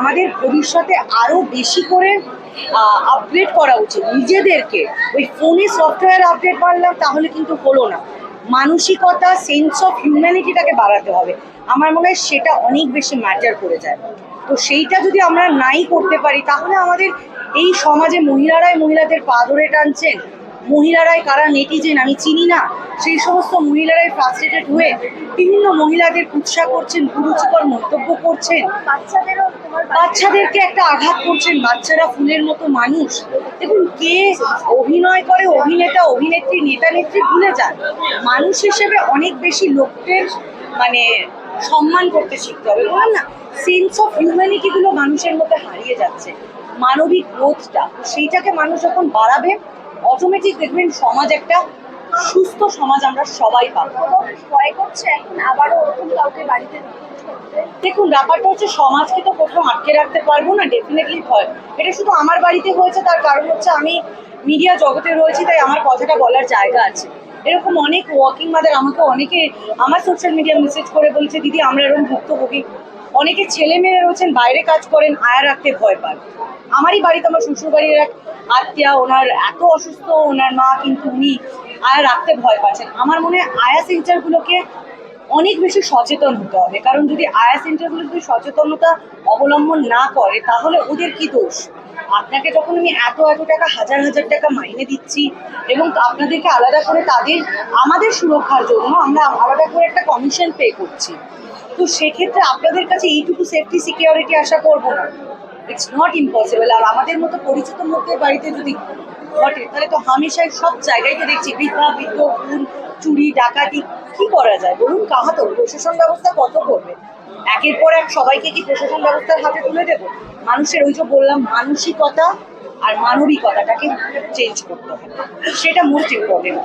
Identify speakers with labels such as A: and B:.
A: আমাদের ভবিষ্যতে আরও বেশি করে আপগ্রেড করা উচিত। নিজেদেরকে ওই ফোনে সফটওয়্যার আপডেট পারলাম তাহলে কিন্তু হলো না। মানসিকতা সেন্স অফ হিউম্যানিটিটাকে বাড়াতে হবে। আমার মনে হয় সেটা অনেক বেশি ম্যাটার করে যায়। তো সেইটা যদি আমরা নাই করতে পারি, তাহলে আমাদের এই সমাজে মহিলারাই মহিলাদের পা ধরে টানছেন মহিলারাই কারা নেটিজেন আমি চিনি না। সেই সমস্ত মহিলারাই ফ্রাস্ট্রেটেড হয়ে বিভিন্ন মহিলাদের কুৎসা করছেন কুরুচিকর মন্তব্য করছেন। বাচ্চাদেরকে একটা আঘাত করছেন বাচ্চারা ফুলের মতো মানুষ। দেখুন কে অভিনয় করে অভিনেতা অভিনেত্রী নেতা নেত্রী ভুলে যান মানুষ হিসেবে অনেক বেশি লোকদের মানে সম্মান করতে শিখতে হবে। বলেন না সেন্স অফ হিউম্যানিটি গুলো মানুষের মধ্যে হারিয়ে যাচ্ছে। মানবিক বোধটা সেইটাকে মানুষ যখন বাড়াবে অটোমেটিক দেখবেন সমাজ একটা সুস্থ সমাজ আমরা সবাই পাবো।
B: ভয় করছে এখন আবারও ওরকম কাউকে বাড়িতে
A: দেখুন ব্যাপারটা হচ্ছে সমাজকে তো কোথাও আটকে রাখতে পারব না ডেফিনেটলি ভয়। এটা শুধু আমার বাড়িতে হয়েছে তার কারণ হচ্ছে আমি মিডিয়া জগতে রয়েছি তাই আমার কথাটা বলার জায়গা আছে। এরকম অনেক ওয়ার্কিং মাদার আমাকে অনেকে আমার সোশ্যাল মিডিয়া মেসেজ করে বলছে, দিদি, আমরা এরকম ভুক্তভোগী। অনেকে ছেলে মেয়ে রয়েছেন, বাইরে কাজ করেন, আয়া রাখতে ভয় পান। আমারই বাড়িতে আমার শ্বশুর বাড়ির এক আত্মীয়া, ওনার এত অসুস্থ, ওনার মা কিন্তু উনি আয়া রাখতে ভয় পাচ্ছেন। আমার মনে হয় আয়া সেন্টারগুলোকে অনেক বেশি সচেতন হতে হবে। কারণ যদি আয়া সেন্টারগুলো যদি সচেতনতা অবলম্বন না করে, তাহলে ওদের কি দোষ? আপনাকে যখন আমি এত এত টাকা, হাজার হাজার টাকা মাইনে দিচ্ছি এবং আপনাদেরকে আলাদা করে তাদের, আমাদের সুরক্ষার জন্য আমরা আলাদা করে একটা কমিশন পে করছি, তো সেক্ষেত্রে আপনাদের কাছে এইটুকু সেফটি সিকিউরিটি আশা করব না। ইটস নট ইম্পসিবল আর আমাদের মতো পরিচিত লোকের বাড়িতে যদি ঘটে, তাহলে তো হামেশাই সব জায়গায় তো দেখছি বৃদ্ধা বৃদ্ধ, খুন, চুরি, ডাকাতি, কি করা যায়? বলুন কাহা তো প্রশাসন ব্যবস্থা কত করবে? একের পর এক সবাইকে কি প্রশাসন ব্যবস্থার হাতে তুলে দেবো? মানুষের ওই যে বললাম, মানসিকতা আর মানবিকতাটাকে চেঞ্জ করতে হবে। সেটা মোস্ট ইম্পর্টেন্ট